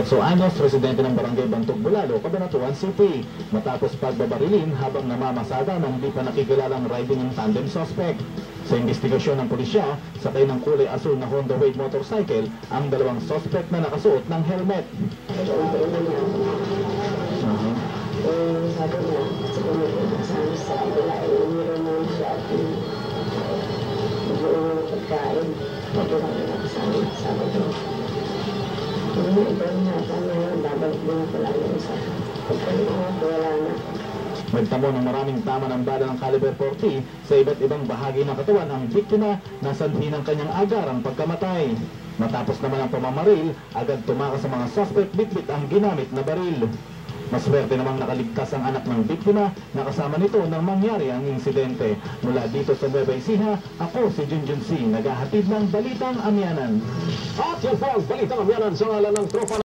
anyos, residente ng barangay Bantog Bulalo, Cabanatuan City. Matapos pagbabarilin habang namamasada ng hindi pa nakikilalang riding in tandem suspect. Sa investigasyon ng pulisya, sakay ng kulay asul na Honda Wave motorcycle ang dalawang suspect na nakasuot ng helmet. Uh-huh. Eh, sabi niya, pumunta sa amin sa kabila, eh, ko na sa amin. Hindi, ito na, tama na, babalik din ako lang yung. Nagtamo ng maraming tama ng bala ng caliber 40 sa iba't ibang bahagi ng katawan ang biktima na sanhi ng kanyang agarang pagkamatay. Matapos naman ang pamamaril, agad tumakas sa mga suspect bitbit ang ginamit na baril. Maswerte namang nakaligtas ang anak ng biktima na kasama nito nang mangyari ang insidente. Mula dito sa Nueva Ecija, ako si Junjun Singh, naghahatid ng Balitang Amyanan. At yan po ang balitang amyanan sa ngalan ng tropa